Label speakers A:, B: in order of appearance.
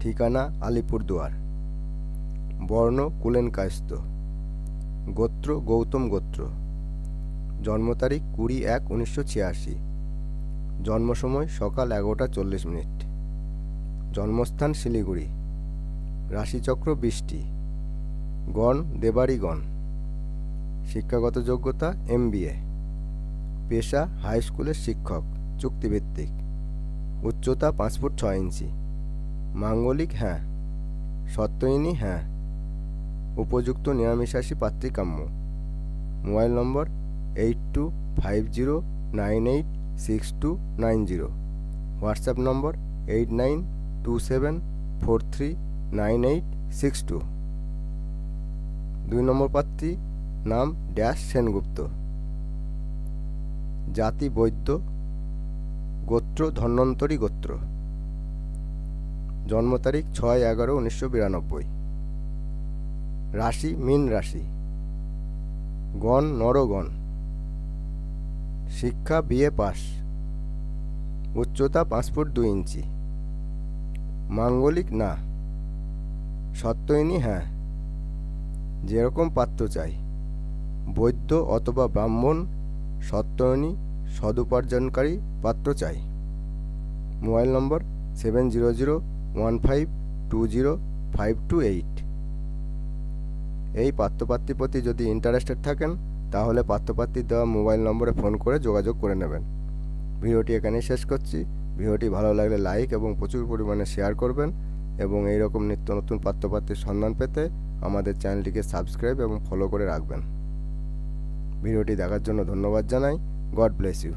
A: ঠিকানা আলিপুরদুয়ার। বর্ণ কুলেন কায়স্ত গোত্র গৌতম গোত্র। জন্ম তারিখ কুড়ি এক উনিশশো ছিয়াশি। জন্ম সময় সকাল এগারোটা চল্লিশ মিনিট। জন্মস্থান শিলিগুড়ি। রাশিচক্র বৃষ্টি। গণ দেবাড়িগণ। শিক্ষাগত যোগ্যতা এমবিএ। পেশা হাই স্কুলের শিক্ষক, চুক্তিভিত্তিক। উচ্চতা পাঁচ ফুট ছয় ইঞ্চি। মাঙ্গলিক হ্যাঁ সত্যয়িনী হ্যাঁ উপযুক্ত নিরামিষাশী পাত্রী কাম্য mobile number eight two five zero nine eight six two nine zero. WhatsApp number eight nine two seven four three nine eight six two. দুই নম্বর পাত্রী নাম ড্যাশ সেনগুপ্ত। জাতি বৈদ্য, গোত্র ধন্বন্তরী গোত্র। জন্ম তারিখ ছয় এগারো উনিশশো বিরানব্বই। রাশি, মীন রাশি। গণ, নরগণ। শিক্ষা বিএ পাস। উচ্চতা পাঁচ ফুট দুই ইঞ্চি। মাঙ্গলিক, না। সত্যয়িনী হ্যাঁ। যেরকম পাত্র চাই। বৈদ্য অথবা ব্রাহ্মণ সত্যয়নী সদুপার্জনকারী পাত্র চাই। Mobile number seven zero zero one five two zero five two eight এই পাত্রপাত্রীর প্রতি যদি ইন্টারেস্টেড থাকেন, তাহলে পাত্রপাত্রীর দেওয়া মোবাইল নম্বরে ফোন করে যোগাযোগ করে নেবেন। ভিডিওটি এখানেই শেষ করছি। ভিডিওটি ভালো লাগলে লাইক এবং প্রচুর পরিমাণে শেয়ার করবেন এবং এই রকম নিত্য নতুন পাত্রপাত্রীর সন্ধান পেতে আমাদের চ্যানেলটিকে সাবস্ক্রাইব এবং ফলো করে রাখবেন। ভিডিওটি দেখার জন্য ধন্যবাদ জানাই। God bless you